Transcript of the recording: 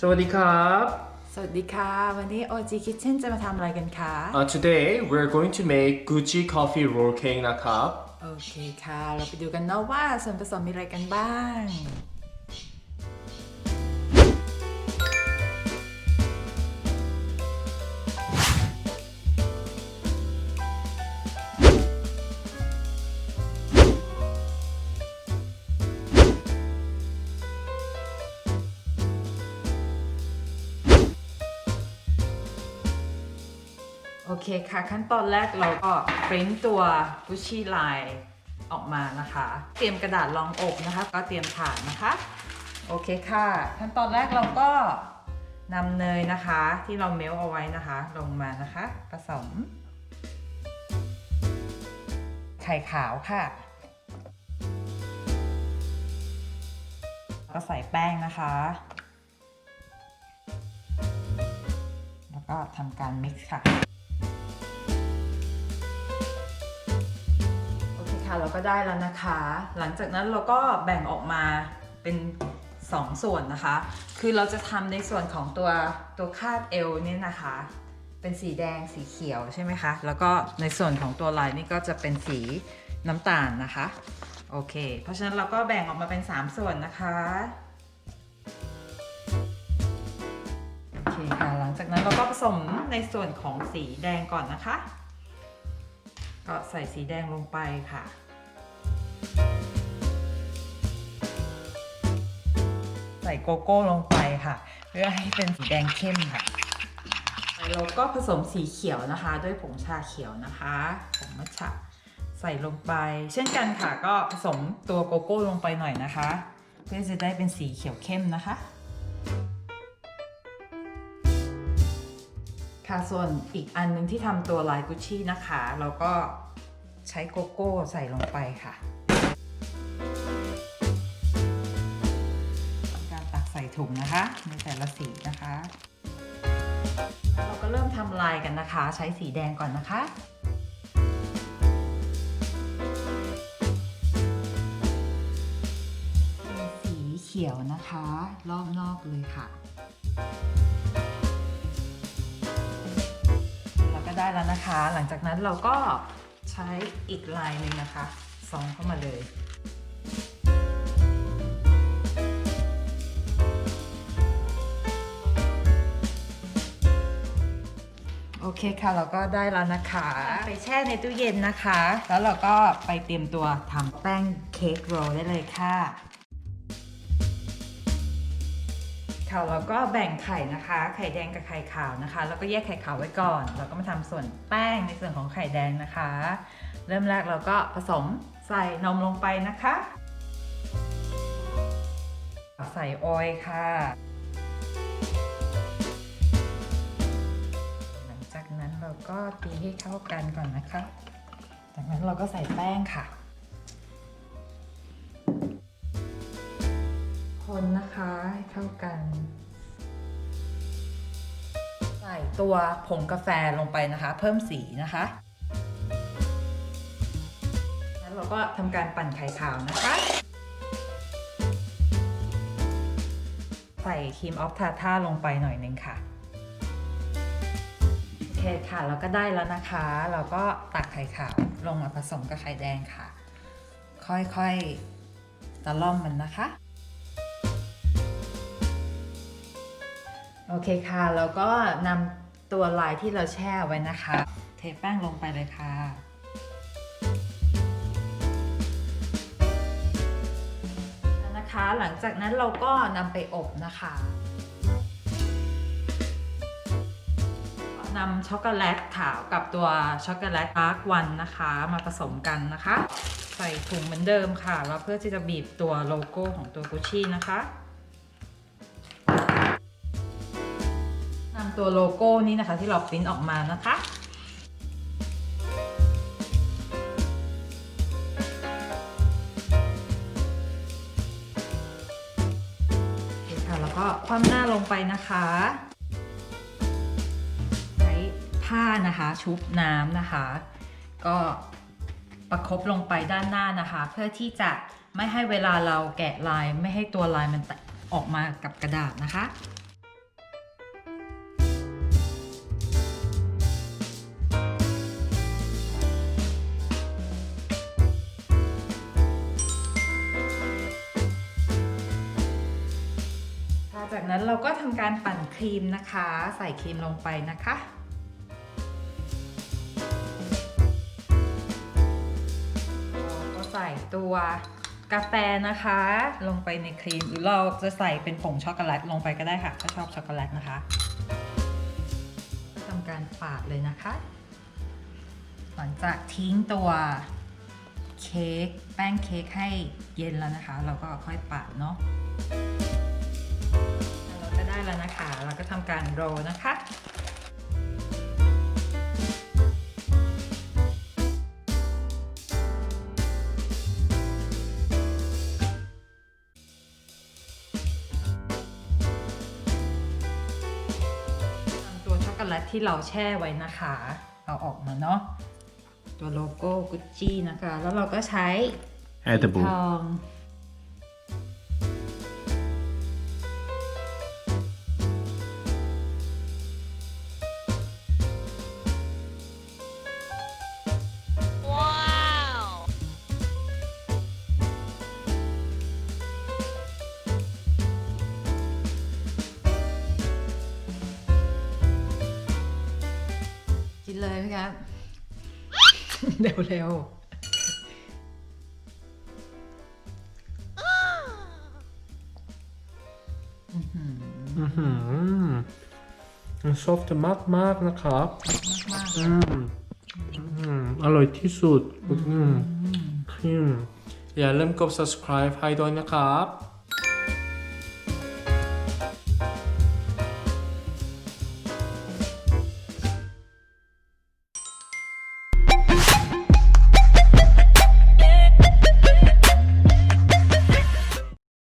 สวัสดีครับ สวัสดีค่ะ วันนี้ OG Kitchen จะมาทำอะไรกันคะ Uh, today we're going to make Gucci coffee roll cake นะครับ โอเคค่ะ เราไปดูกันเนาะว่าส่วนผสมมีอะไรกันบ้าง โอเคค่ะ ขั้นตอนแรกเราก็ปริ้นตัวกุชชี่ลายออกมานะคะ เตรียมกระดาษรองอบนะคะ ก็เตรียมถาดนะคะ โอเคค่ะ ขั้นตอนแรกเราก็นำเนยนะคะ ที่เราเมลเอาไว้นะคะ ลงมานะคะ ผสม ไข่ขาวค่ะก็ใส่แป้งนะคะ แล้วก็ทำการมิกซ์ค่ะ ก็ได้แล้วนะคะ หลังจากนั้นเราก็แบ่งออกมาเป็น2ส่วนนะคะ คือเราจะทำในส่วนของตัวตัวคาดเอวเนี่ยนะคะ เป็นสีแดงสีเขียวใช่ไหมคะ แล้วก็ในส่วนของตัวลายนี่ก็จะเป็นสีน้ำตาลนะคะ โอเค เพราะฉะนั้นเราก็แบ่งออกมาเป็น 3 ส่วนนะคะโอเคค่ะ หลังจากนั้นเราก็ผสมในส่วนของสีแดงก่อนนะคะ ก็ใส่สีแดงลงไปค่ะ ใส่โกโก้ลงไปค่ะ เพื่อให้เป็นสีแดงเข้มค่ะเราก็ผสมสีเขียวนะคะ ด้วยผงชาเขียวนะคะผงมัทฉะใส่ลงไป เช่นกันค่ะก็ผสมตัวโกโก้ลงไปหน่อยนะคะ เพื่อจะได้เป็นสีเขียวเข้มนะคะ ค่ะส่วนอีกอันหนึงที่ทำตัวลายกุชชี่นะคะ เราก็ใช้โกโก้ใส่ลงไปค่ะ ถุงนะคะ ในแต่ละสีนะคะ เราก็เริ่มทำลายกันนะคะ ใช้สีแดงก่อนนะคะสีเขียวนะคะ รอบนอกเลยค่ะเราก็ได้แล้วนะคะ หลังจากนั้นเราก็ใช้อีกลายหนึ่งนะคะซองเข้ามาเลย เคค่ะ เราก็ได้แล้วนะคะ ไปแช่ในตู้เย็นนะคะ แล้วเราก็ไปเตรียมตัวทำแป้งเค้กโรลได้เลยค่ะ ค่ะเราก็แบ่งไข่นะคะ ไข่แดงกับไข่ขาวนะคะ แล้วก็แยกไข่ขาวไว้ก่อน เราก็มาทำส่วนแป้งในส่วนของไข่แดงนะคะ เริ่มแรกเราก็ผสมใส่นมลงไปนะคะ ใส่ออยล์ค่ะ เราก็ตีให้เข้ากันก่อนนะคะ จากนั้นเราก็ใส่แป้งค่ะ คนนะคะให้เข้ากัน ใส่ตัวผงกาแฟลงไปนะคะ เพิ่มสีนะคะแล้วเราก็ทำการปั่นไข่ขาวนะคะ ใส่ครีมออฟทาท่าลงไปหน่อยนึงค่ะ โอเคค่ะ เราก็ได้แล้วนะคะ เราก็ตักไข่ขาวลงมาผสมกับไข่แดงค่ะ ค่อยๆตะล่อมมันนะคะ โอเคค่ะแล้วก็นำตัวลายที่เราแช่ไว้นะคะ เทแป้งลงไปเลยค่ะนะคะ หลังจากนั้นเราก็นำไปอบนะคะ นำช็อกโกแลตขาวกับตัวช็อกโกแลตดาร์กวันนะคะ มาผสมกันนะคะ ใส่ถุงเหมือนเดิมค่ะ แล้วเพื่อที่จะบีบตัวโลโก้ของตัวกุชชี่นะคะนำตัวโลโก้นี้นะคะที่เราปริ้นออกมานะคะคค่ะแล้วก็คว่ำหน้าลงไปนะคะ ผ้านะคะ ชุบน้ำนะคะ ก็ประครบลงไปด้านหน้านะคะ เพื่อที่จะไม่ให้เวลาเราแกะลายไม่ให้ตัวลายมันออกมากับกระดาษนะคะจากนั้นเราก็ทำการปั่นครีมนะคะ ใส่ครีมลงไปนะคะ ใส่ตัวกาแฟนะคะ ลงไปในครีมหรือเราจะใส่เป็นผงช็อกโกแลตลงไปก็ได้ค่ะ ถ้าชอบช็อกโกแลตนะคะทำการปาดเลยนะคะ หลังจากทิ้งตัวเค้กแป้งเค้กให้เย็นแล้วนะคะ เราก็ค่อยปาดเนาะเราก็ได้แล้วนะคะ เราก็ทำการโรนะคะ โกแลตที่เราแช่ไว้นะคะ เอาออกมาเนาะตัวโลโก้กุชชี่นะคะ แล้วเราก็ใช้ Edible ทอง เลยไหมครับเร็วเร็วๆอื้อหืออือหือมันซอฟต์มากมากๆนะครับ มากๆอืมอืมอร่อยที่สุดอืมอืมอย่าลืมกด subscribe ให้ด้วยนะครับ